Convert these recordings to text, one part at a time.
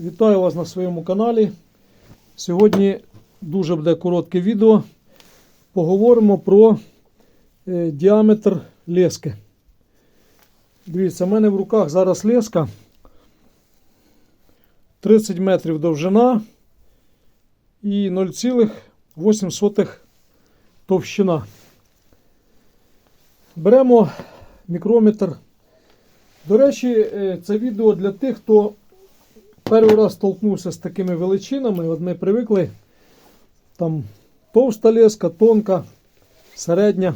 Вітаю вас на своєму каналі. Сьогодні дуже буде коротке відео. Поговоримо про е, діаметр лески. Дивіться, в мене в руках зараз леска 30 метрів довжина і 0,8 товщина. Беремо мікрометр. До речі, е, це відео для тих, хто перший раз столкнувся з такими величинами. От ми привикли там товста леска, тонка, середня.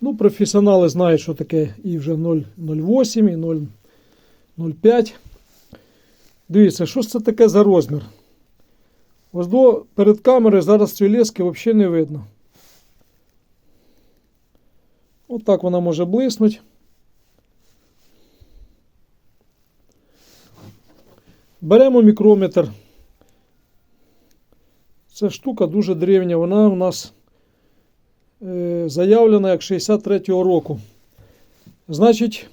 Ну, професіонали знають, що таке і вже 0,08, і 0,05. Дивіться, що ж це таке за розмір? Ось до перед камерою зараз цієї лески взагалі не видно. От так вона може блиснути. Беремо мікрометр. Ця штука дуже древня, вона у нас е, заявлена як 63-го року. Значить,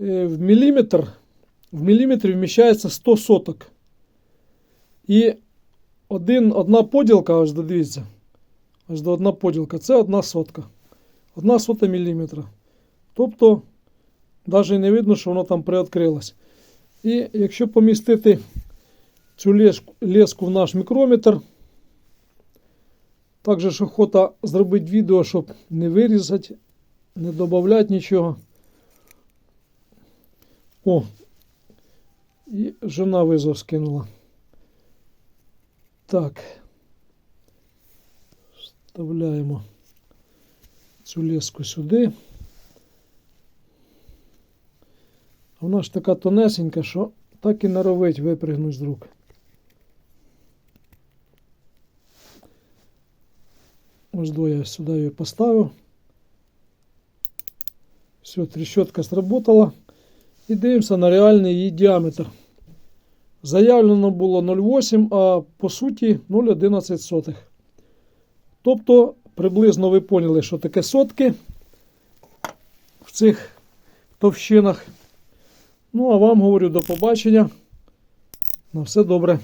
е, в міліметр, в міліметрі вміщається 100 соток. І один, одна поділка, ось дивіться, ось до одна поділка, це одна сотка. Одна сота міліметра. Тобто, навіть не видно, що воно там приоткрилось. І якщо помістити цю леску, в наш мікрометр, також охота зробити відео, щоб не вирізати, не додати нічого. О, і жена визов скинула. Так. Вставляємо цю леску сюди. А Вона ж така тонесенька, що так і норовить випригнуть з рук. Ось до я сюди її поставив. Все, трещотка сработала. І дивимося на реальний її діаметр. Заявлено було 0,8, а по суті 0,11. Тобто, приблизно ви поняли, що таке сотки в цих товщинах. Ну, а вам говорю до побачення. На все добре.